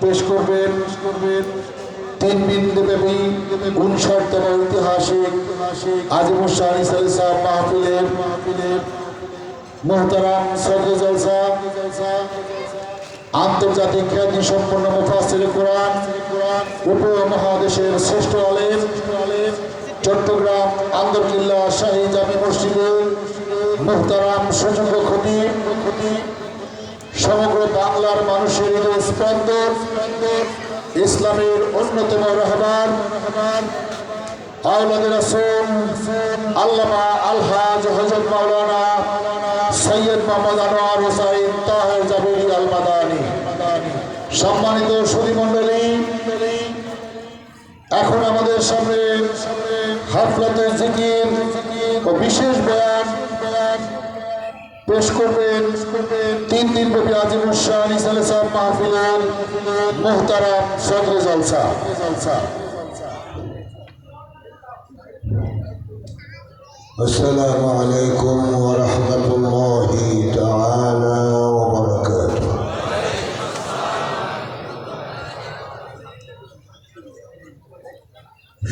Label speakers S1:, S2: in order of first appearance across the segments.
S1: পেশ করবেন। করবেন তিন বিন্দু ব্যাপী উনষাটতম ঐতিহাসিক আজিমুর শাহ ইসালি সাহেব মাহফিলের মাহফিলের মোহতারাম সদর জলসা, আন্তর্জাতিক খ্যাতি সম্পন্ন মুফাসির কোরআন উপমহাদেশের শ্রেষ্ঠ আলেম, চট্টগ্রাম আন্দরকিল্লা শাহী জামি মসজিদে মুহতারাম সুযোগ্য ক্ষতি সমগ্র বাংলার মানুষের হৃদয় স্পন্দন। ইসলামের অন্যতম রহমান। আওলাদ রাসূল, আল্লামা আলহাজ হযরত মাওলানা সৈয়দ মোহাম্মদ আনোয়ার হোসাইন তাহের জাবিরি আল মাদানী সম্মানিত সুধী মণ্ডলী এখন আমাদের সামনে হাফলাতে জিকির ও বিশেষ পেশ করবেন তিন দিন ব্যাপী আজিমুর শাহ ইসালে সাহেব মাহফিলের মোহতারাম সদরে জলসা জলসা
S2: السلام عليكم ورحمة الله تعالى وبركاته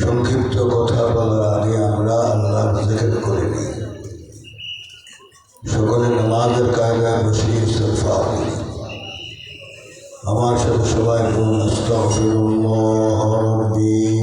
S2: সংক্ষিপ্ত কথা বলার আগে আমরা আল্লাহর জিকির করে নিই সকলে নামাজের কায়দায় বসিয়ে ইস্তফা আমার সাথে সবাই বলুন আস্তাগফিরুল্লাহ রাব্বি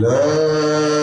S2: love.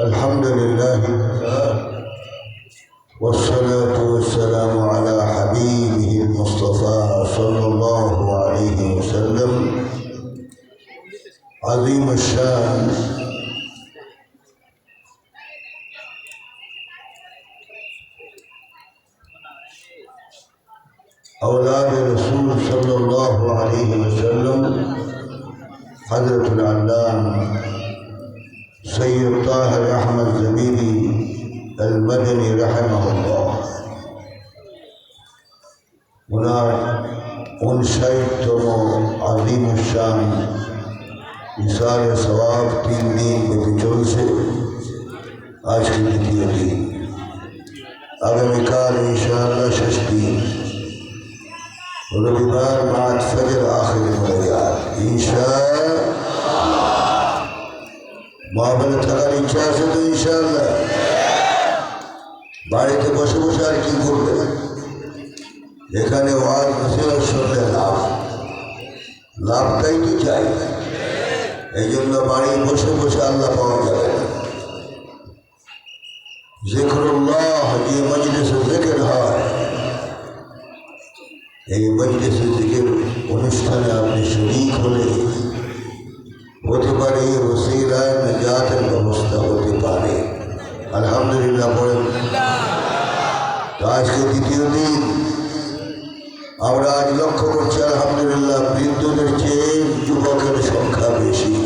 S2: الحمد لله والصلاة والسلام على حبيبه المصطفى صلى الله রবিবার বাদ ফজর আখরি মরিয়ার ইনশা মহাবলে থাকার ইচ্ছা আছে তো ইনশাআল্লাহ? বাড়িতে বসে বসে আর কি করবে? এখানে ওয়াজ নসিহত শুনলে লাভ। লাভটাই তো চাই। এই জন্য বাড়ি বসে বসে আল্লাহ পাওয়া যাবে না। জিক্রুল্লাহ যে মজলিসে জিকির হয় এই মজলিসে জিকির অনুষ্ঠানে আপনি শরিক হলে হতে পারে এই ওসিলায় নাজাতের ব্যবস্থা হতে পারে। আলহামদুলিল্লাহ বলেন তো আজকে দ্বিতীয় দিন। আমরা আজ লক্ষ্য করছি, আলহামদুলিল্লাহ, বৃদ্ধদের চেয়ে যুবকের সংখ্যা বেশি।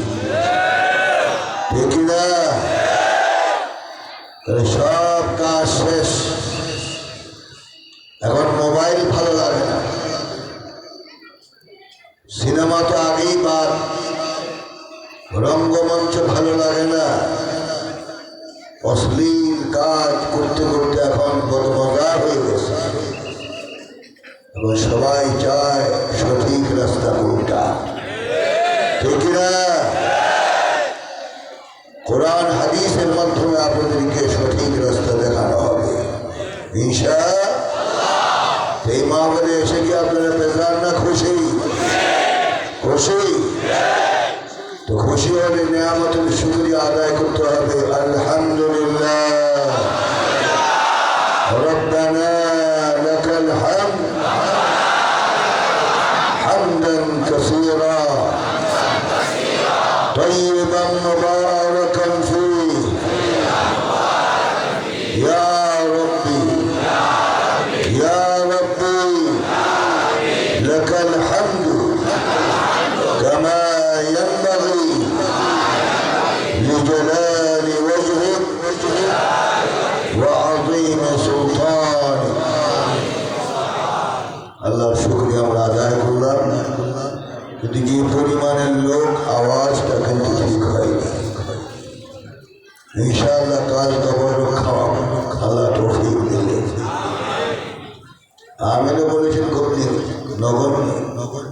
S2: নগর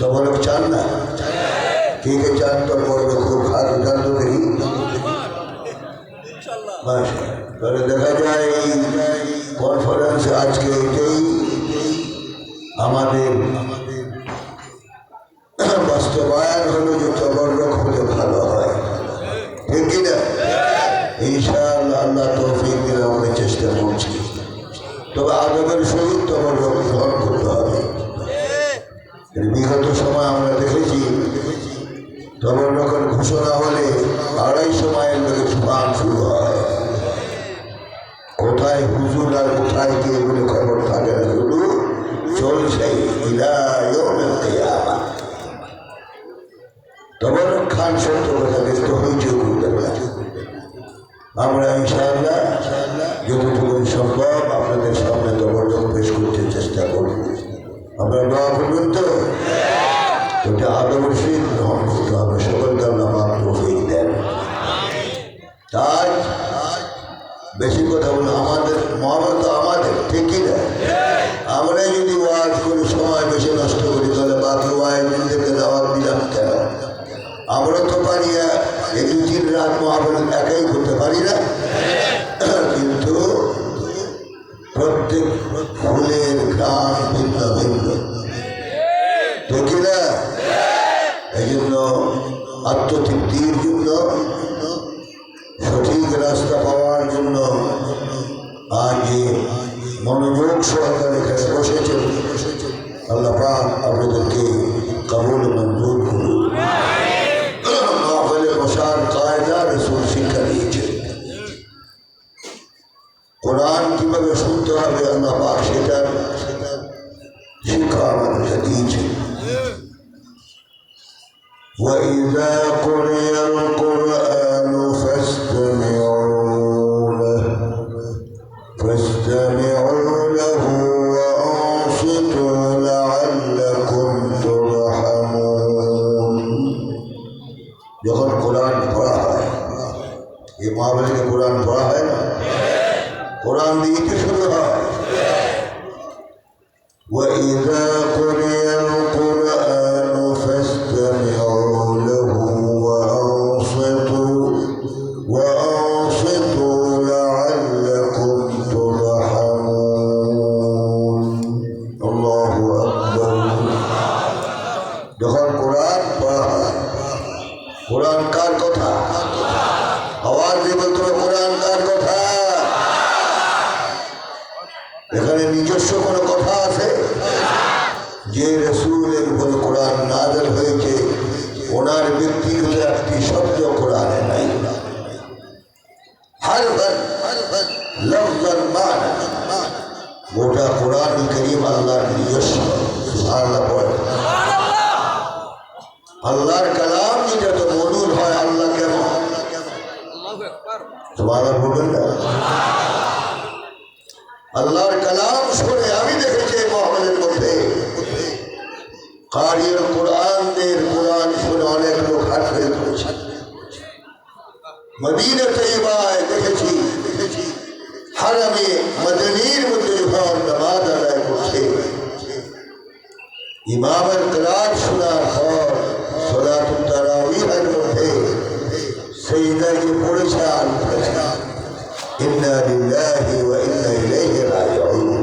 S2: তখন চান না? কে চান তোর বড় খুব হাত উঠান তো দেখি। তাহলে দেখা যায় এই কনফারেন্স আজকে এটাই। আমাদের আমরা ইনশাআল্লাহ যতটুকু সম্ভব আপনাদের সামনে তবরক পেশ করতে চেষ্টা করব। আপনারা দোয়া করবেন তো? ওটা আদর্শিক গ্রহণ করতে হবে সকলকে দেন। তাই বেশি কথা বলে আমাদের মহাবত তো আমাদের ঠিকই না? আমরা যদি ওয়াজ করি সময় বেশি নষ্ট করি তাহলে বাকি ওয়াইজদেরকে দাওয়াত দিলাম কেন? আমরা তো পারি না, এই দু তিন রাত মহাবত একাই করতে পারি না কিন্তু প্রত্যেক ফুলের গ্রাম ভিন্ন। ভিন্ন ঠিক না? এই জন্য আত্মতৃপ্তির জন্য, সঠিক রাস্তা পাওয়ার জন্য আজ মনোযোগ সহকারে এখানে বসেছেন। আল্লাহ আপনাদেরকে কবুল মঞ্জুর বলুন না। আল্লাহর কালাম শুনে আমি দেখেছি মহলের মধ্যে। কারিয়ার কোরআনদের কোরআন শুনে অনেক লোক হাত হয়ে পড়েছে মদিনা তৈবায় দেখেছি দেখেছি। হারামে মদনীর মধ্যে যখন নামাজ আদায় করছে, ইমামের কালাম শোনার পর সোলাতুল সেই দাঁড়িয়ে পড়েছে আর উঠেছে ইন্না লিল্লাহি ওয়া ইন্না ইলাইহি রাজিউন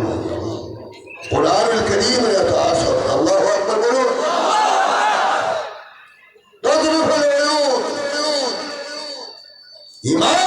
S2: কোরআন করিম এত আসর আল্লাহু আকবার বলুন তদরুফ আল
S3: ইমান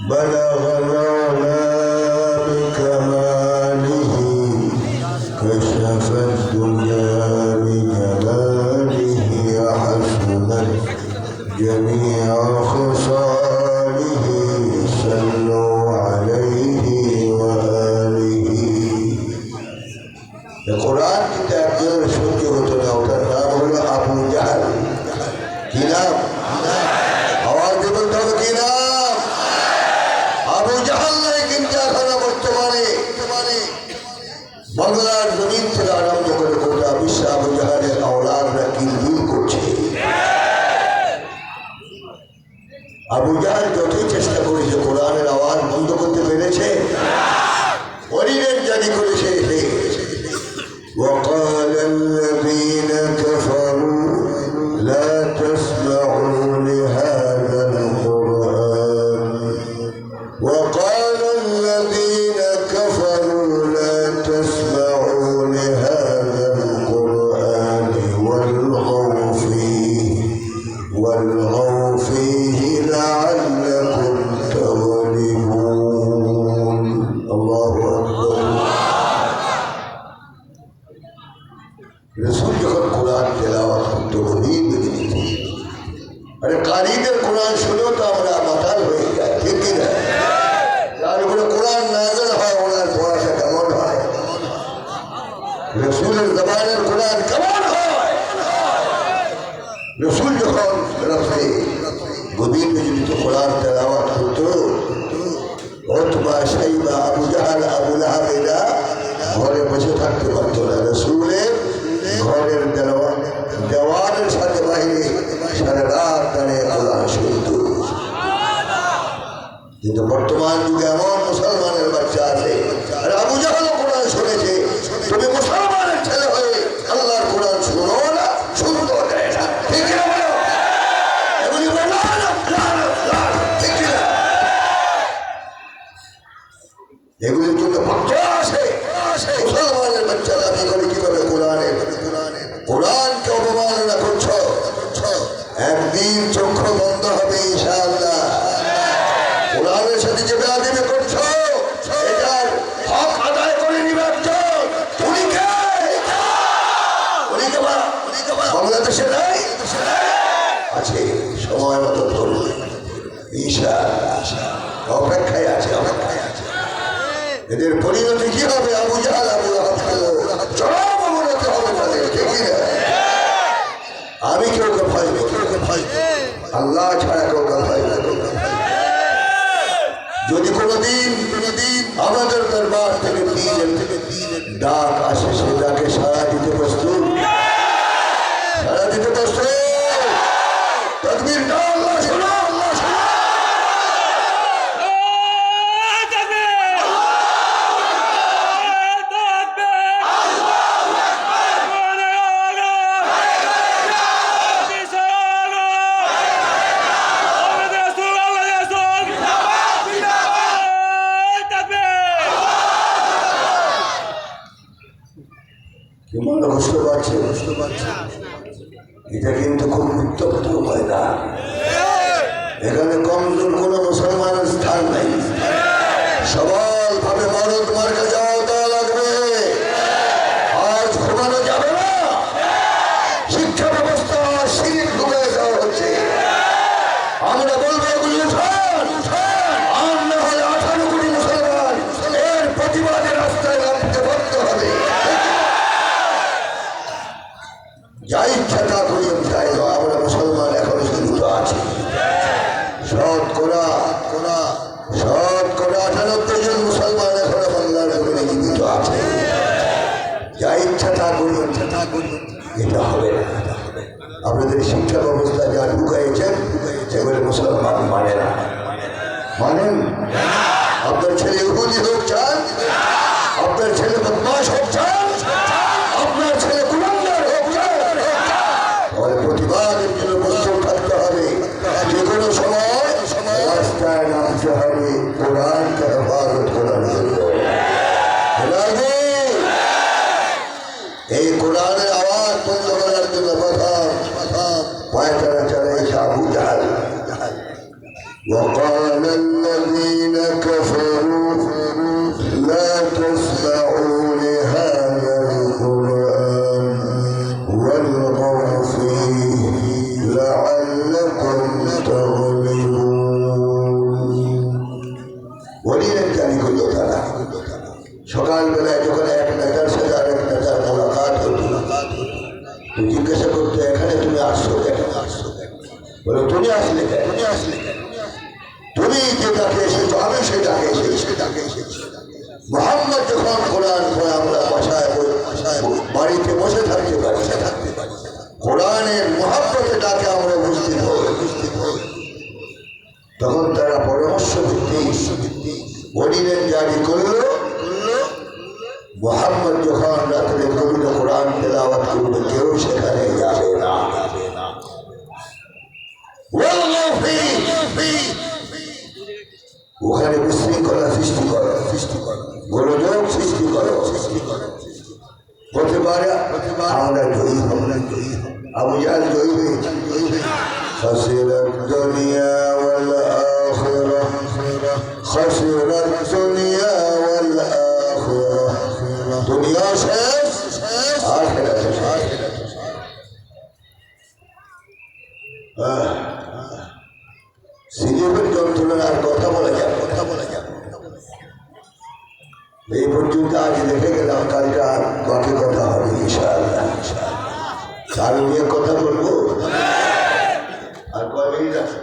S2: بلغ রসুল যখন রফে গভীর বিজলিত খোলার তেলাওয়াত করত অতবা সাইবা আবু জাহাল, আবু লাহাব ঘরে বসে থাকতে পারতো না। রসুলের ঘরের দেওয়ার দেওয়ারের সাথে বাইরে সারা রাত দাঁড়িয়ে আল্লাহ শুনত। কিন্তু বর্তমান যুগে এমন মুসলমানের বাচ্চা আছে, আর আবু জাহাল কোরআন শুনেছে এদের পরিণতি কি হবে? আবু জাহাল, আবু আমি কেউ কে ভয় কেউকে ভয় আল্লাহ ছাড়া কেউ কে ভয় যদি কোনোদিন কোনোদিন আমাদের দরবার থেকে দিন ডাক আসে, সে ডাকে সারা কথা বুঝতে পারছেন এটা কিন্তু খুব বিত্তপ্ত হয় না এখানে কমজোর কোনো এটা হবে না, এটা হবে আপনাদের শিক্ষা ব্যবস্থা যা ঢুকাইছেন, এগুলো মুসলমান মানে না। মানেন ওখানে বিশৃঙ্খলা সৃষ্টি করো সৃষ্টি করো। গোলযোগ সৃষ্টি করো সৃষ্টি করো হতে পারে আমরা জয়ী হব। না জয়ী হব। আবু জাল জয়ী হয়েছেন জয়ী হয়েছেন خسر الدنيا আর কথা বলে। এই পর্যন্ত আজ দেখে গেলাম কালটা বাকি কথা হবে ইনশাআল্লাহ। আমি নিয়ে কথা বলব? আর কয় মিনিট আছে?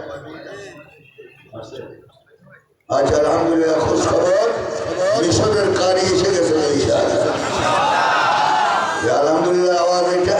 S2: আচ্ছা আলহামদুলিল্লাহ খোঁজ খবর, মিশনের কারি এসে গেছে আলহামদুলিল্লাহ আওয়াজ এটা